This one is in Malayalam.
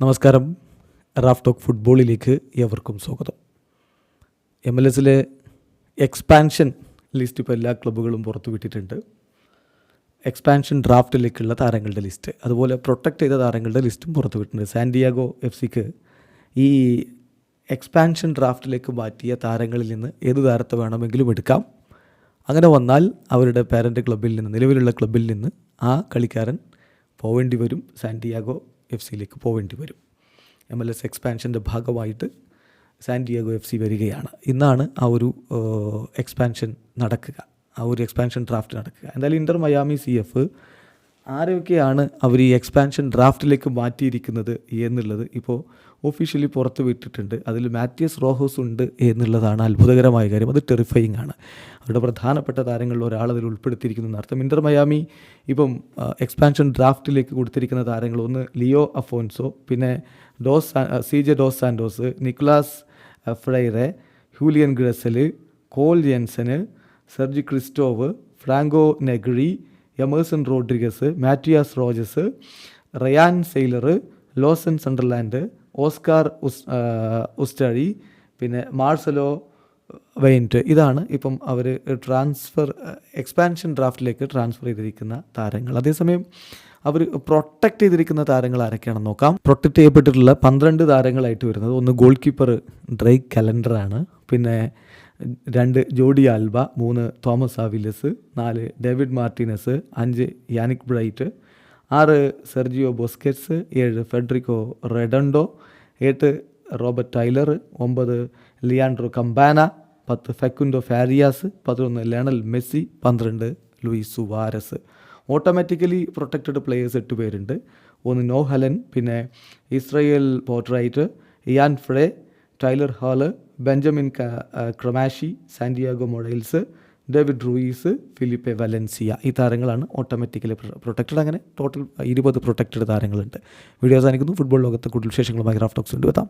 നമസ്കാരം. റാഫ് ടോക്ക് ഫുട്ബോളിലേക്ക് ഏവർക്കും സ്വാഗതം. എം എൽ എസിലെ എക്സ്പാൻഷൻ ലിസ്റ്റ് ഇപ്പോൾ എല്ലാ ക്ലബ്ബുകളും പുറത്തുവിട്ടിട്ടുണ്ട് എക്സ്പാൻഷൻ ഡ്രാഫ്റ്റിലേക്കുള്ള താരങ്ങളുടെ ലിസ്റ്റ് അതുപോലെ പ്രൊട്ടക്റ്റ് ചെയ്ത താരങ്ങളുടെ ലിസ്റ്റും പുറത്തു വിട്ടിട്ടുണ്ട്. സാൻഡിയാഗോ എഫ് സിക്ക് ഈ എക്സ്പാൻഷൻ ഡ്രാഫ്റ്റിലേക്ക് മാറ്റിയ താരങ്ങളിൽ നിന്ന് ഏത് താരത്തെ വേണമെങ്കിലും എടുക്കാം. അങ്ങനെ വന്നാൽ അവരുടെ പാരന്റ് ക്ലബ്ബിൽ നിന്ന് നിലവിലുള്ള ക്ലബ്ബിൽ നിന്ന് ആ കളിക്കാരൻ പോവേണ്ടി വരും. സാൻഡിയാഗോ എഫ് സിയിലേക്ക് പോവേണ്ടി വരും. എം എൽ എസ് എക്സ്പാൻഷന്റെ ഭാഗമായിട്ട് സാൻഡിയാഗോ എഫ് സി വരികയാണ്. ഇന്നാണ് ആ ഒരു എക്സ്പാൻഷൻ നടക്കുക. ആ ഒരു എക്സ്പാൻഷൻ ഡ്രാഫ്റ്റ് നടക്കുക. എന്തായാലും ഇന്റർ മയാമി സി എഫ് ആരൊക്കെയാണ് അവർ ഈ എക്സ്പാൻഷൻ ഡ്രാഫ്റ്റിലേക്ക് മാറ്റിയിരിക്കുന്നത് എന്നുള്ളത് ഇപ്പോൾ ഒഫീഷ്യലി പുറത്ത് വിട്ടിട്ടുണ്ട്. അതിൽ മാത്യസ് റോഹോസ് ഉണ്ട് എന്നുള്ളതാണ് അത്ഭുതകരമായ കാര്യം. അത് ടെറിഫയിങ് ആണ്. അവരുടെ പ്രധാനപ്പെട്ട താരങ്ങളിൽ ഒരാൾ അതിൽ ഉൾപ്പെടുത്തിയിരിക്കുന്നു അർത്ഥം. ഇന്റർ മയാമി ഇപ്പം എക്സ്പാൻഷൻ ഡ്രാഫ്റ്റിലേക്ക് കൊടുത്തിരിക്കുന്ന താരങ്ങൾ ഒന്ന് ലിയോ അഫോൻസോ പിന്നെ ഡോസ് സാ- J dos Santos Nicolas Freire Julian Gressel Cole Jensen Sergii Kryvtsov Franco Negri Emerson Rodriguez Matias Rojas Ryan Sailor Lawson Sunderland Oscar ഉസ് ഉസ്റ്റഴി പിന്നെ മാർസലോ വെയിന്റ്. ഇതാണ് ഇപ്പം അവർ ട്രാൻസ്ഫർ എക്സ്പാൻഷൻ ഡ്രാഫ്റ്റിലേക്ക് ട്രാൻസ്ഫർ ചെയ്തിരിക്കുന്ന താരങ്ങൾ. അതേസമയം അവർ പ്രൊട്ടക്റ്റ് ചെയ്തിരിക്കുന്ന താരങ്ങൾ ആരൊക്കെയാണെന്ന് നോക്കാം. പ്രൊട്ടക്റ്റ് ചെയ്യപ്പെട്ടിട്ടുള്ള പന്ത്രണ്ട് താരങ്ങളായിട്ട് വരുന്നത്. ഒന്ന് ഗോൾ കീപ്പർ ഡ്രൈക്ക് കലണ്ടറാണ്. പിന്നെ രണ്ട് ജോഡി ആൽബ മൂന്ന് തോമസ് ആവിലസ് നാല് ഡേവിഡ് മാർട്ടിനസ് അഞ്ച് യാനിക് ബ്രൈറ്റ് ആറ് സെർജിയോ ബോസ്കെറ്റ്സ് ഏഴ് ഫെഡറിക്കോ റെഡണ്ടോ എട്ട് റോബർട്ട് ടൈലർ ഒമ്പത് ലിയാൻഡ്രോ കമ്പാന പത്ത് ഫെക്കുൻഡോ ഫാരിയാസ് പതിനൊന്ന് ലയണൽ മെസ്സി പന്ത്രണ്ട് Luis Suarez. Automatically protected players എട്ട് പേരുണ്ട്. ഒന്ന് നോഹലൻ പിന്നെ Israel Boatright Ian Fray Tyler Hall Benjamin Cremaschi Santiago Morales David Ruiz Felipe Valencia. ഈ താരങ്ങളാണ് ഓട്ടോമാറ്റിക്കലി പ്രൊട്ടക്റ്റഡ് അങ്ങനെ ടോട്ടൽ ഇരുപത് പ്രൊട്ടക്റ്റഡ് താരങ്ങളുണ്ട്. വീഡിയോ അവസാനിക്കുന്നു. ഫുട്ബോൾ ലോകത്തെ കൂടുതൽ വിശേഷങ്ങളുമായി റാഫ്റ്റോക്സ് കൊണ്ടുവെത്താം.